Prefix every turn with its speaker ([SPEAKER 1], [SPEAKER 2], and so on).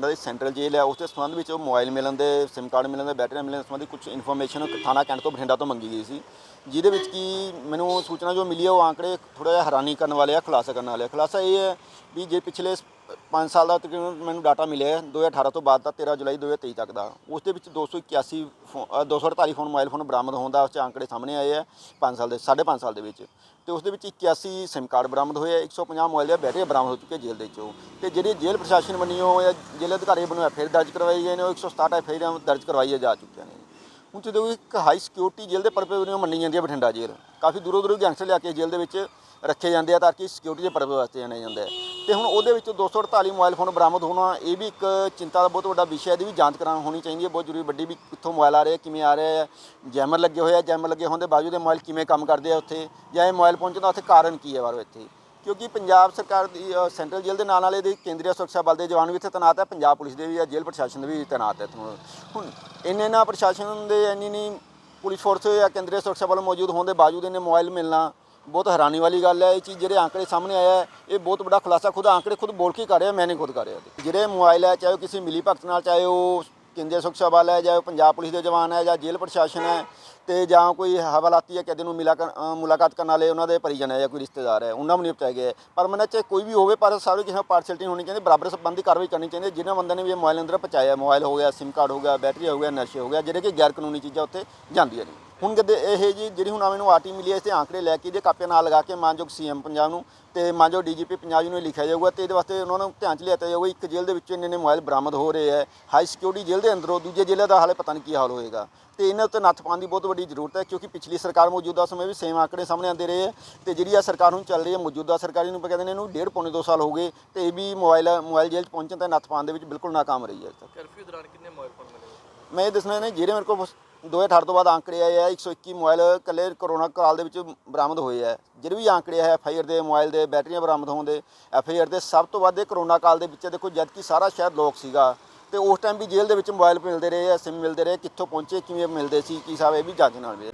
[SPEAKER 1] ਬਠਿੰਡਾ ਦੀ central ਜੇਲ੍ਹ ਹੈ ਉਸ ਦੇ ਸੰਬੰਧ ਵਿੱਚ ਉਹ ਮੋਬਾਈਲ ਮਿਲਣ ਦੇ, SIM ਕਾਰਡ ਮਿਲਣ ਦੇ, ਬੈਟਰੀਆਂ ਮਿਲਣ ਸੰਬੰਧੀ ਕੁਝ ਇਨਫੋਰਮੇਸ਼ਨ ਥਾਣਾ ਕੈਂਟ ਤੋਂ ਬਠਿੰਡਾ ਤੋਂ ਮੰਗੀ ਗਈ ਸੀ। ਜਿਹਦੇ ਵਿੱਚ ਕੀ ਮੈਨੂੰ ਸੂਚਨਾ ਜੋ ਮਿਲੀ ਹੈ ਉਹ ਆંકੜੇ ਥੋੜਾ ਜਿਹਾ ਹੈਰਾਨੀ ਕਰਨ ਵਾਲੇ ਆ, ਖੁਲਾਸਾ ਕਰਨ ਵਾਲੇ ਆ। ਖੁਲਾਸਾ ਇਹ ਹੈ ਵੀ ਜੇ ਪਿਛਲੇ 5 ਸਾਲ ਦਾ ਤਕਰੀਬਨ ਮੈਨੂੰ ਡਾਟਾ ਮਿਲਿਆ ਹੈ 2018 ਤੋਂ ਬਾਅਦ ਦਾ 13 ਜੁਲਾਈ 2023 ਤੱਕ ਦਾ। ਉਸ ਦੇ ਵਿੱਚ 281 ਫੋ- ਅ, 248 ਫੋਨ ਮੋਬਾਈਲ ਫੋਨ ਬਰਾਮਦ ਹੋਣ ਦਾ ਉਸ 'ਚ ਆંકੜੇ ਸਾਹਮਣੇ ਆਏ ਆ 5 ਸਾਲ ਦੇ 5.5 ਸਾਲ ਦੇ ਵਿੱਚ। ਤੇ ਉਸ ਦੇ ਵਿੱਚ 81 SIM ਕਾਰਡ ਬਰਾਮਦ ਹੋਏ ਆ 150 ਮੋਬਾਈਲ ਦੇ ਬੈਟਰੀ ਬਰਾਮਦ ਹੋ ਚੁੱਕੇ ਜੇਲ੍ਹ ਦੇ ਵਿੱਚੋਂ। ਤੇ ਜਿਹੜੀ ਜੇਲ੍ਹ ਪ੍ਰਸ਼ਾਸਨ ਵੱਲੋਂ ਜਾਂ ਜੇਲ੍ਹ ਅਧਿਕਾਰੀ ਵੱਲੋਂ ਫਿਰ ਦਰਜ ਕਰਵਾਈ ਗਏ ਨੇ ਉਹ 167 ਐਫਆਈਆਰ ਦਰਜ ਕਰਵਾਈਆਂ ਜਾ ਚੁੱਕੀਆਂ ਨੇ। ਹੁਣ ਜਦੋਂ ਇੱਕ ਹਾਈ ਸਿਕਿਉਰਿਟੀ ਜੇਲ੍ਹ ਦੇ ਪਰਪਸ ਵਜੋਂ ਮੰਨੀ ਜਾਂਦੀ ਹੈ ਬਠਿੰਡਾ ਜੇਲ੍ਹ ਕਾਫੀ ਦੂਰੋਂ ਦੂਰੋਂ ਗੈਂਗਸਟਰ ਲਿਆ ਕੇ ਜੇਲ੍ਹ ਦੇ ਵਿੱਚ ਰੱਖੇ ਜਾਂਦੇ ਆ ਤਾਂ ਕਿ ਸਿਕਿਉਰਿਟੀ ਦੇ ਪਰਪਸ ਵਾਸਤੇ ਜਾਣਿਆ ਜਾਂਦਾ ਹੈ ਤੇ ਹੁਣ ਉਹਦੇ ਵਿੱਚ 248 ਮੋਬਾਈਲ ਫੋਨ ਬਰਾਮਦ ਹੋਣਾ ਇਹ ਵੀ ਇੱਕ ਚਿੰਤਾ ਦਾ ਬਹੁਤ ਵੱਡਾ ਵਿਸ਼ਾ ਹੈ ਇਹਦੀ ਵੀ ਜਾਂਚ ਕਰਾਂ ਹੋਣੀ ਚਾਹੀਦੀ ਹੈ ਬਹੁਤ ਜ਼ਰੂਰੀ ਵੱਡੀ ਵੀ ਕਿੱਥੋਂ ਮੋਬਾਈਲ ਆ ਰਹੇ ਆ, ਕਿਵੇਂ ਆ ਰਹੇ ਜੈਮਰ ਲੱਗੇ ਹੋਏ ਆ ਜੈਮਰ ਲੱਗੇ ਹੋਣ ਦੇ ਬਾਵਜੂਦ ਇਹ ਮੋਬਾਈਲ ਕਿਵੇਂ ਕੰਮ ਕਰਦੇ ਆ ਉੱਥੇ ਜਾਂ ਇਹ ਮੋਬਾਈਲ ਪਹੁੰਚਣ ਦਾ ਉੱਥੇ ਕਾਰਨ ਕੀ ਹੈ ਬਾਰੋ ਇੱਥੇ? ਕਿਉਂਕਿ ਪੰਜਾਬ ਸਰਕਾਰ ਦੀ ਸੈਂਟਰਲ ਜੇਲ੍ਹ ਦੇ ਨਾਲ ਨਾਲ ਇਹਦੇ ਕੇਂਦਰੀ ਸੁਰੱਖਿਆ ਬਲ ਦੇ ਜਵਾਨ ਵੀ ਇੱਥੇ ਤੈਨਾਤ ਹੈ ਪੰਜਾਬ ਪੁਲਿਸ ਦੇ ਵੀ ਆ ਜੇਲ੍ਹ ਪ੍ਰਸ਼ਾਸਨ ਦੇ ਵੀ ਤੈਨਾਤ ਹੈ ਇੱਥੋਂ। ਹੁਣ ਇੰਨੇ ਨਾ ਪ੍ਰਸ਼ਾਸਨ ਦੇ ਇੰਨੀ ਨਹੀਂ ਪੁਲਿਸ ਫੋਰਸ ਜਾਂ ਕੇਂਦਰੀ ਸੁਰੱਖਿਆ ਬਲ ਮੌਜੂਦ ਹੋਣ ਦੇ ਬਾਵਜੂਦ ਇਹਨੇ ਮੋਬਾਈਲ ਮਿਲਣਾ ਬਹੁਤ ਹੈਰਾਨੀ ਵਾਲੀ ਗੱਲ ਹੈ, ਇਹ ਚੀਜ਼ ਜਿਹੜੇ ਆંકੜੇ ਸਾਹਮਣੇ ਆਇਆ ਇਹ ਬਹੁਤ ਵੱਡਾ ਖੁਲਾਸਾ ਖੁਦ ਆંકੜੇ ਖੁਦ ਬੋਲ ਕੇ ਕਰ ਰਿਹਾ, ਮੈਂ ਨਹੀਂ ਖੁਦ ਕਰ ਰਿਹਾ ਜਿਹੜੇ ਮੋਬਾਈਲ ਹੈ, ਚਾਹੇ ਉਹ ਕਿਸੇ ਮਿਲੀ ਭਗਤ ਨਾਲ, ਚਾਹੇ ਉਹ ਕੇਂਦਰੀ ਸੁਰੱਖਿਆ ਬਲ ਹੈ, ਜਾਂ ਉਹ ਪੰਜਾਬ ਪੁਲਿਸ ਦੇ ਜਵਾਨ ਹੈ, ਜਾਂ ਜੇਲ੍ਹ ਪ੍ਰਸ਼ਾਸਨ ਹੈ, ਤੇ ਜਾਂ ਕੋਈ ਹਵਾਲਾਤੀ ਹੈ, ਕਦੇ ਨੂੰ ਮਿਲਾ ਕਰ- ਮੁਲਾਕਾਤ ਕਰਨ ਵਾਲੇ ਉਹਨਾਂ ਦੇ ਪਰਿਜਨ ਹੈ, ਜਾਂ ਕੋਈ ਰਿਸ਼ਤੇਦਾਰ ਹੈ, ਉਹਨਾਂ ਨੂੰ ਨਹੀਂ ਪਹੁੰਚਾਇਆ ਗਿਆ ਪਰ ਮੈਨੂੰ ਚਾਹੇ ਕੋਈ ਵੀ ਹੋਵੇ, ਪਰ ਸਾਰੇ ਕਿਸੇ ਪਾਰਸ਼ਲਟੀ ਹੋਣੀ ਚਾਹੀਦੀ, ਬਰਾਬਰ ਸੰਬੰਧੀ ਕਾਰਵਾਈ ਕਰਨੀ ਚਾਹੀਦੀ ਹੈ। ਜਿਨ੍ਹਾਂ ਬੰਦਿਆਂ ਨੇ ਵੀ ਇਹ ਮੋਬਾਈਲ ਅੰਦਰ ਪਹੁੰਚਾਇਆ, ਮੋਬਾਈਲ ਹੋ ਗਿਆ, SIM ਕਾਰਡ ਹੋ ਗਿਆ, ਬੈਟਰੀ ਹੋ ਗਿਆ, ਨਸ਼ੇ ਹੋ ਗਿਆ, ਜਿਹੜੇ ਕਿ ਗੈਰ ਕਾਨੂੰਨੀ ਚੀਜ਼ਾਂ ਉੱਥੇ ਜਾਂਦੀਆਂ ਨੇ। ਹੁਣ ਕਦੇ ਇਹ ਜੀ ਜਿਹੜੀ ਹੁਣ ਮੈਨੂੰ ਆਰਟੀ ਮਿਲੀ ਹੈ ਇਸ ਤੇ ਆંકੜੇ ਲੈ ਕੇ ਇਹਦੇ ਕਾਪੀਆਂ ਨਾਲ ਲਗਾ ਕੇ ਮਾਨਯੋਗ ਸੀਐਮ ਪੰਜਾਬ ਨੂੰ ਤੇ ਮਾਨਯੋਗ ਡੀਜੀਪੀ ਪੰਜਾਬ ਨੂੰ ਲਿਖਿਆ ਜਾਊਗਾ ਤੇ ਇਹਦੇ ਵਾਸਤੇ ਉਹਨਾਂ ਨੂੰ ਧਿਆਨ ਚ ਲਿਆਤਾ ਜਾਊਗਾ ਇੱਕ ਜੇਲ੍ਹ ਦੇ ਵਿੱਚ ਇੰਨੇ ਨੇ ਮੋਬਾਈਲ ਬਰਾਮਦ ਹੋ ਰਹੇ ਹੈ ਹਾਈ ਸਿਕਿਉਰਿਟੀ ਜੇਲ੍ਹ ਦੇ ਅੰਦਰੋਂ ਦੂਜੇ ਜੇਲ੍ਹ ਦਾ ਹਾਲੇ ਪਤਾ ਨਹੀਂ ਕੀ ਹਾਲ ਹੋਏਗਾ। ਤੇ ਇਹਨਾਂ ਉੱਤੇ ਨੱਥ ਪਾਉਣ ਦੀ ਬਹੁਤ ਵੱਡੀ ਜ਼ਰੂਰਤ ਹੈ ਕਿਉਂਕਿ ਪਿਛਲੀ ਸਰਕਾਰ ਮੌਜੂਦਾ ਸਮੇਂ ਵੀ ਸੇਮ ਆંકੜੇ ਸਾਹਮਣੇ ਆਉਂਦੇ ਰਹੇ ਹੈ ਤੇ ਜਿਹੜੀ ਆ ਸਰਕਾਰ ਹੁਣ ਚੱਲ ਰਹੀ ਹੈ ਮੌਜੂਦਾ ਸਰਕਾਰੀ ਨੂੰ ਕਹਿੰਦੇ ਨੇ ਇਹਨੂੰ ਡੇਢ ਪੌਣੇ 2 ਸਾਲ ਹੋ ਗਏ ਤੇ ਇਹ ਵੀ ਮੋਬਾਈਲ ਮੋਬਾਈਲ ਜੇਲ੍ਹ ਪਹੁੰਚਣ ਤੇ ਨੱਥ ਪਾਉਣ ਦੇ ਵਿੱਚ ਬਿਲਕੁਲ ਨਾਕਾਮ ਰਹੀ ਹੈ
[SPEAKER 2] ਕਰਫਿਊ ਦੌਰਾਨ ਕਿੰਨੇ ਮੋਬਾਈਲ ਫੋਨ ਮਿਲੇ?
[SPEAKER 1] ਮੈਂ ਇਹ ਦੱਸਣਾ ਨੇ ਜਿਹੜੇ ਮੇਰੇ ਕੋਲ 2018 ਤੋਂ ਬਾਅਦ ਆંકੜੇ ਆਏ ਆ 121 ਮੋਬਾਈਲ ਕੱਲੇ ਕਰੋਨਾ ਕਾਲ ਦੇ ਵਿੱਚ ਬਰਾਮਦ ਹੋਏ ਆ। ਜਿਹੜੇ ਵੀ ਆંકੜੇ ਹੈ ਆਰ ਦੇ, ਮੋਬਾਈਲ ਦੇ, ਬੈਟਰੀਆਂ ਬਰਾਮਦ ਹੋਣ ਦੇ ਐੱਫ ਆਈ ਆਰ ਦੇ, ਸਭ ਤੋਂ ਵੱਧ ਇਹ ਕਰੋਨਾ ਕਾਲ ਦੇ ਵਿੱਚ ਦੇਖੋ, ਜਦ ਕਿ ਸਾਰਾ ਸ਼ਹਿਰ ਲੋਕ ਸੀਗਾ। ਤੇ ਉਸ ਟਾਈਮ ਵੀ ਜੇਲ੍ਹ ਦੇ ਵਿੱਚ ਮੋਬਾਈਲ ਮਿਲਦੇ ਰਹੇ ਆ ਸਿਮ ਮਿਲਦੇ ਰਹੇ, ਕਿੱਥੋਂ ਪਹੁੰਚੇ, ਕਿਵੇਂ ਮਿਲਦੇ ਸੀ, ਕੀ ਸਾਹਿਬ ਇਹ ਵੀ ਜਾਂਚ ਨਾਲ ਵੀ